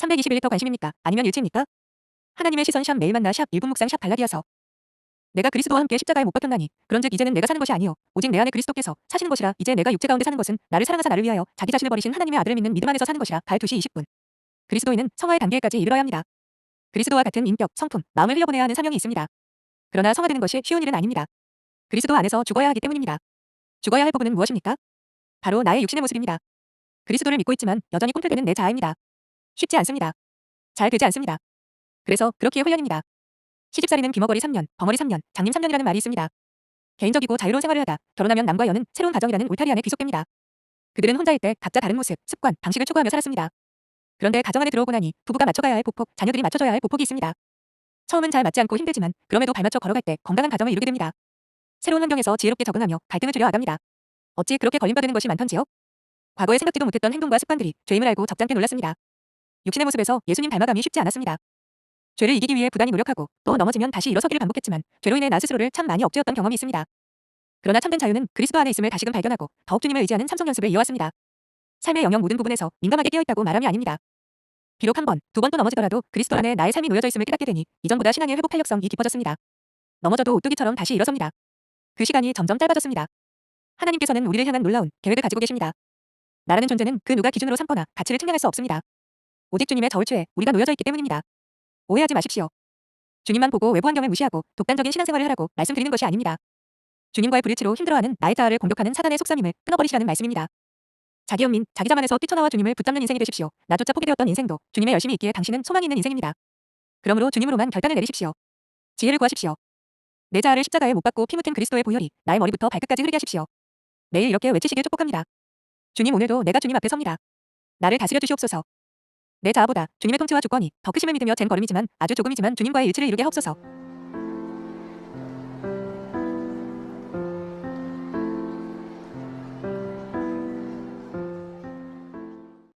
321리 관심입니까? 아니면 일치입니까? 하나님의 시선 샵 매일 만나 샵 1분 묵상 샵 발라디아서 내가 그리스도와 함께 십자가에 못 박혔나니 그런즉 이제는 내가 사는 것이 아니요 오직 내 안에 그리스도께서 사시는 것이라 이제 내가 육체 가운데 사는 것은 나를 사랑하사 나를 위하여 자기 자신을 버리신 하나님의 아들을 믿는 믿음 안에서 사는 것이라 갈 2시 20분 그리스도인은 성화의 단계까지 이르러야 합니다. 그리스도와 같은 인격, 성품, 마음을 흘려보내야 하는 사명이 있습니다. 그러나 성화되는 것이 쉬운 일은 아닙니다. 그리스도 안에서 죽어야 하기 때문입니다. 죽어야 할 부분은 무엇입니까? 바로 나의 육신의 모습입니다. 그리스도를 믿고 있지만 여전히 꿈틀대는 내 자아입니다. 쉽지 않습니다. 잘 되지 않습니다. 그래서 그렇기에 훈련입니다. 시집살이는 귀머거리 3년, 벙어리 3년, 장님 3년이라는 말이 있습니다. 개인적이고 자유로운 생활을 하다 결혼하면 남과 여는 새로운 가정이라는 울타리 안에 귀속됩니다. 그들은 혼자일 때 각자 다른 모습, 습관, 방식을 추구하며 살았습니다. 그런데 가정 안에 들어오고 나니 부부가 맞춰가야 할 보폭, 자녀들이 맞춰줘야 할 보폭이 있습니다. 처음은 잘 맞지 않고 힘들지만 그럼에도 발맞춰 걸어갈 때 건강한 가정을 이루게 됩니다. 새로운 환경에서 지혜롭게 적응하며 갈등을 줄여 나갑니다. 어찌 그렇게 걸림받는 것이 많던지요? 과거에 생각지도 못했던 행동과 습관들이 죄임을 알고 적잖게 놀랐습니다. 육신의 모습에서 예수님 닮아감이 쉽지 않았습니다. 죄를 이기기 위해 부단히 노력하고 또 넘어지면 다시 일어서기를 반복했지만 죄로 인해 나 스스로를 참 많이 억제했던 경험이 있습니다. 그러나 참된 자유는 그리스도 안에 있음을 다시금 발견하고 더욱 주님을 의지하는 삼성 연습을 이어왔습니다. 삶의 영역 모든 부분에서 민감하게 깨어있다고 말함이 아닙니다. 비록 한 번, 두 번 또 넘어지더라도 그리스도 안에 나의 삶이 놓여져 있음을 깨닫게 되니 이전보다 신앙의 회복 탄력성이 깊어졌습니다. 넘어져도 오뚜기처럼 다시 일어섭니다. 그 시간이 점점 짧아졌습니다. 하나님께서는 우리를 향한 놀라운 계획을 가지고 계십니다. 나라는 존재는 그 누가 기준으로 삼거나 가치를 측량할 수 없습니다. 오직 주님의 저울추에 우리가 놓여져 있기 때문입니다. 오해하지 마십시오. 주님만 보고 외부 환경을 무시하고 독단적인 신앙생활을 하라고 말씀드리는 것이 아닙니다. 주님과의 불일치로 힘들어하는 나의 자아를 공격하는 사단의 속셈임을 끊어버리시라는 말씀입니다. 자기 연민, 자기 자만에서 뛰쳐나와 주님을 붙잡는 인생이 되십시오. 나조차 포기되었던 인생도 주님의 열심히 있기에 당신은 소망이 있는 인생입니다. 그러므로 주님으로만 결단을 내리십시오. 지혜를 구하십시오. 내 자아를 십자가에 못 박고 피 묻은 그리스도의 보혈이 나의 머리부터 발끝까지 흐르게 하십시오. 매일 이렇게 외치시길 축복합니다. 주님 오늘도 내가 주님 앞에 섭니다. 나를 다스려 주시옵소서. 내 자아보다 주님의 통치와 주권이 더 크심을 믿으며 잰 걸음이지만 아주 조금이지만 주님과의 일치를 이루게 하옵소서.